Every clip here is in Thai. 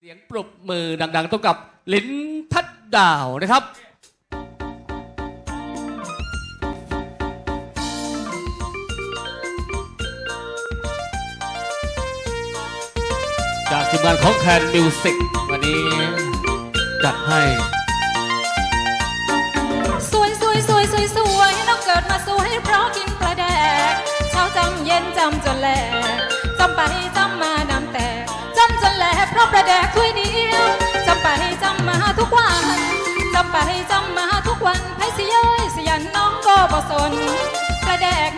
เสียงปรบมือดังๆต้องกับลิ้นทัดดาวนะครับ จากทีมงานของแคนมิวสิกวันนี้จัดให้ สวยสวยสวยสวยสวยน้องเกิดมาสวยเพราะกินปลาแดกเช้าจำเย็นจำจนแหลก ประปลาแดกถ้วยเดียวจำไปจำมาทุกวันจำไปจำมาทุกวันให้สิเย้ยสิยันน้องก็บ่สนปลาแดก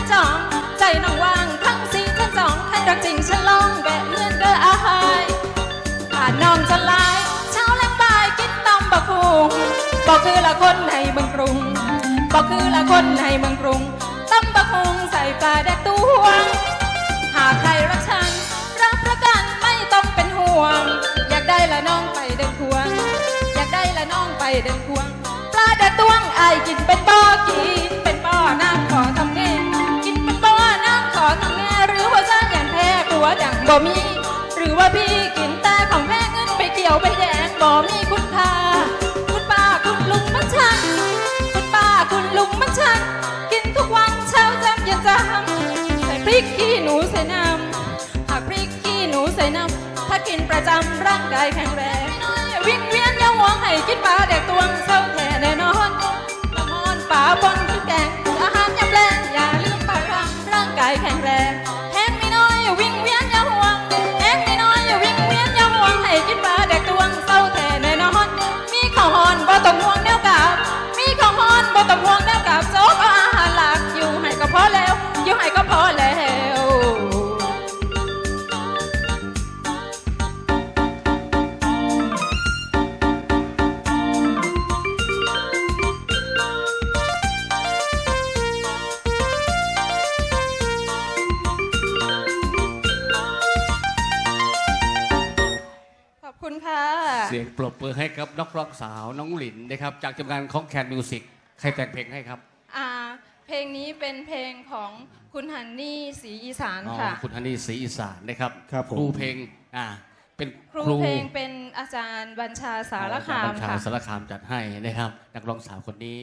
งสี่ทั้งจอง ใจน้องว่างทั้งสี่ทั้งจองขันรักจริงฉันลองแบะเลื่อนเด้ออาหายผ่านน้องจะลายเช้าและบ่ายกินตำบะคุงบอกคือละคนในเมืองกรุงบอกคือละคนในเมืองกรุงตำบะคุงใส่ปลาแดกตวง หากใครรักฉันรับประกันไม่ต้องเป็นห่วง อยากได้ละน้องไปเดินควง อยากได้ละน้องไปเดินควง ปลาแดกตวงไอกินเป็นบอกิ บ่มี หรือว่าพี่กินแต่ของแม่เงินไปเกี่ยวไปแยงบ่มีคุณค่าคุณป้าคุณลุงมันชันคุณป้าคุณลุงมันชันกินทุกวันเช้าจำเย็นจำใส่พริกขี้หนูใส่น้ำหากพริกขี้หนูใส่น้ำถ้ากินประจำร่างกายแข็งแรงวิ่งเวียนยังหวงให้กินปลาแดกตวงเศร้าแท้แน่นอนละมอนป่าบน อยู่ให้ก็พอแล้วขอบคุณค่ะเสียงปรบมือให้กับนักร้องสาวน้องหลินนะครับ จากทีมงานของแคนมิวสิกใครแต่งเพลงให้ครับ เพลงนี้เป็นเพลงของคุณฮันนี่ศรีอีสานอ๋อค่ะ คุณฮันนี่ศรีอีสานนะครับครับผม ครูเพลงอ่าเป็นครูเพลงเป็นอาจารย์บัญชาสารคามบัญชาค่ะ สารคามจัดให้นะครับ นักร้องสาวคนนี้